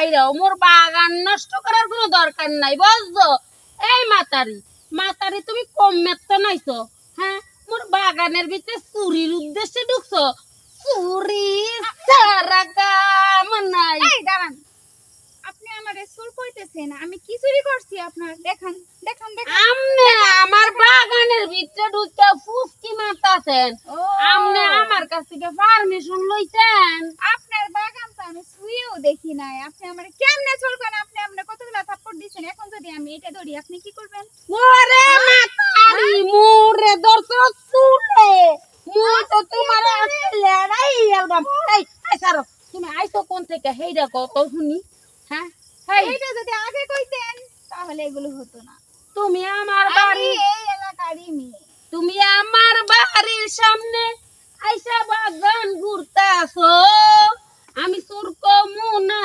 বাইরেও মোর বাগান নষ্ট করার কোনো দরকার নাই বুঝছ? এই মাতারি মাতারি তুমি কম মেত্ত নাইছো হ্যাঁ? মোর বাগানের ভিতরে চুরির উদ্দেশ্যে ঢুকছো। চুরি সারা কাম নাই। এই দাঁড়ান। আপনি আমার সুর কইতেছেন আমি কি চুরি করছি আপনার? দেখান দেখান দেখান। আমনে আমার বাগানের ভিতরে ঢুকে ফুসকি মারতাছেন। ও। আমনে আমার কাছ থেকে পারমিশন লইছেন। আমি শুয়েও দেখি নাই। আপনি আমার কেমনে চোর করেন? আপনি আপনার কতগুলো থাপ্পড় দিয়েছেন এখন যদি আমি এটা ধরি আপনি কি করবেন? ওরে মাতারি মোরে দর্শ চুলে। মুই তো তোমার আজকে লেড়াই একদম এই সারো তুমি আইছো কোন থেকে? হেইডা কত শুনি। হ্যাঁ? এইটা যদি আগে কইতেন তাহলে এগুলো হতো না। তুমি আমার বাড়ি এই এলাকারই মেয়ে। তুমি আমার বাড়ির সামনে আইসা বাগান ঘুরতাছো। আমি তোর কমু না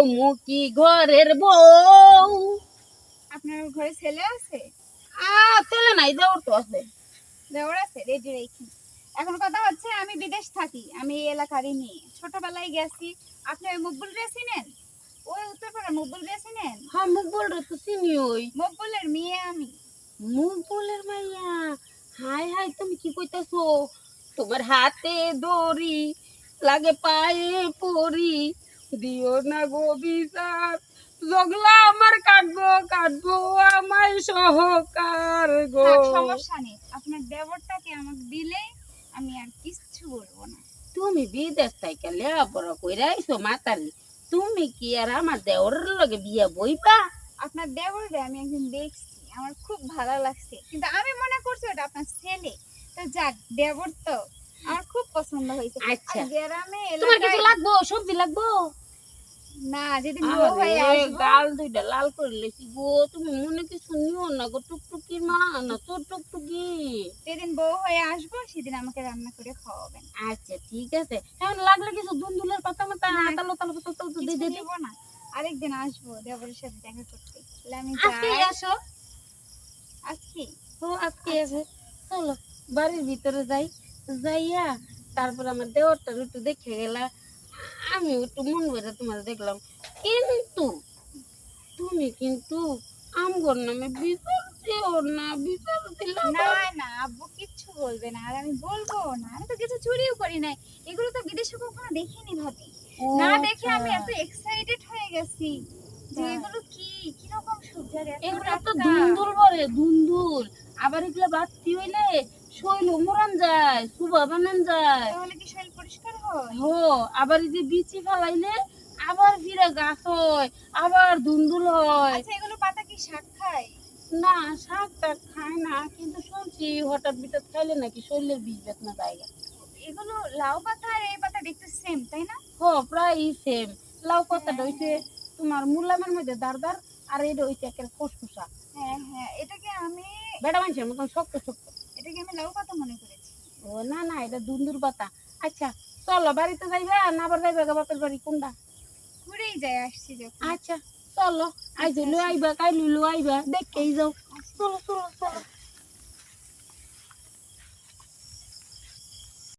তোমায় কমু কি ঘরের বউ। আপনার ঘরে ছেলে আছে? আ ছেলে নাই দেওয়ার তো আছে। দেওয়ার আছে? রেডি রেখি। এখন কথা হচ্ছে আমি বিদেশ থাকি আমি এই এলাকারই মেয়ে। ছোটবেলায় গেছি আপনি ওই মকবুল রে চিনেন ওই উত্তরপাড়া মকবুল রে চিনেন হ্যাঁ মুখ বল রে তো চিনি ওই। মকবুলের মেয়ে আমি। মুখ বলের মাইয়া? হাই হাই তুমি কি কইতাছো? তোমার হাতে দড়ি লাগে পায়ে পরি দিও না জগলা আমার কাটবো কাটবো আমায় সহকার গো। সমস্যা নেই আপনার দেবরটাকে আমাকে দিলে আমি আর কিচ্ছু বলব না। তুমি বিদেশ থেকে লেখাপড়া কইরা আইছো মাতারি তুমি কি আর আমার দেওরের লগে বিয়া বইবা? আপনার দেবররে আমি একদিন দেখছি আমার খুব ভালো লাগছে। কিন্তু আমি মনে করছি ওটা আপনার ছেলে। তো যাক দেবর তো আমার খুব পছন্দ হয়েছে। আচ্ছা। গ্রামে তোমার কিছু লাগবো? সবজি লাগবো? না যেদিন গাল দুইটা লাল করে লেছি গো তুমি মনে না গো মা না তোর টুকটুকি। যেদিন বউ হয়ে আসব সেদিন আমাকে রান্না করে খাওয়াবেন। আচ্ছা ঠিক আছে। এখন লাগলে কিছু দুন্দুলের পাতা মাতা তালো পাতা তালো কিছু দিয়ে দে নিবো না। আরেকদিন আসব দেবরের সাথে দেখা করতে। আমি আজকে আসো। আজকে ও আজকে আসে। চলো বাড়ির ভিতরে যাই। যাইয়া তারপর আমার দেওয়ারটা একটু দেখে গেলা। আমি একটু মন ভরে তোমার দেখলাম। কিন্তু তুমি কিন্তু আমগর নামে বিচার দিও না বিচার দিলাম না। না আব্বু কিচ্ছু বলবে না। আর আমি বলব না। আমি তো কিছু চুরিও করি নাই। এগুলো তো বিদেশে কখনো দেখিনি ভাবি। না দেখে আমি এত এক্সাইটেড হয়ে গেছি যে এগুলো কি? কি রকম সবজি এগুলো তো ধুন্দুল বলে ধুন্দুল আবার এগুলো বাড়তি হইলে শৈল মরান যায় সুবা বানান যায়। তাহলে কি শরীর পরিষ্কার হয় হো আবার এই যে বিচি ফেলাইলে আবার ফিরে গাছ হয় আবার ধুন্দুল হয়। আচ্ছা এগুলো পাতা কি শাক খায়? না শাক টাক খায় না কিন্তু শুনছি হঠাৎ বিটাৎ খাইলে নাকি শরীরের বিষ বেতনা জায়গা এগুলো লাউ পাতা আর এই পাতা দেখতে সেম তাই না? হো প্রায় সেম লাউ পাতাটা হইছে তোমার মুলামের মধ্যে দার দার আর এটা হইছে একের ফুসফুসা হ্যাঁ হ্যাঁ এটাকে আমি বেটা মানুষের মতন শক্ত শক্ত। এটাকে আমি লাউ পাতা মনে করেছি। ও না না এটা দুন্দুর পাতা। আচ্ছা চলো বাড়িতে যাইবা না আবার যাইবা গা বাপের বাড়ি কোনটা? ঘুরেই যায় আসছি যখন। আচ্ছা চলো আজ লো আইবা কাইলু লো আইবা দেখেই যাও। চলো চলো চলো।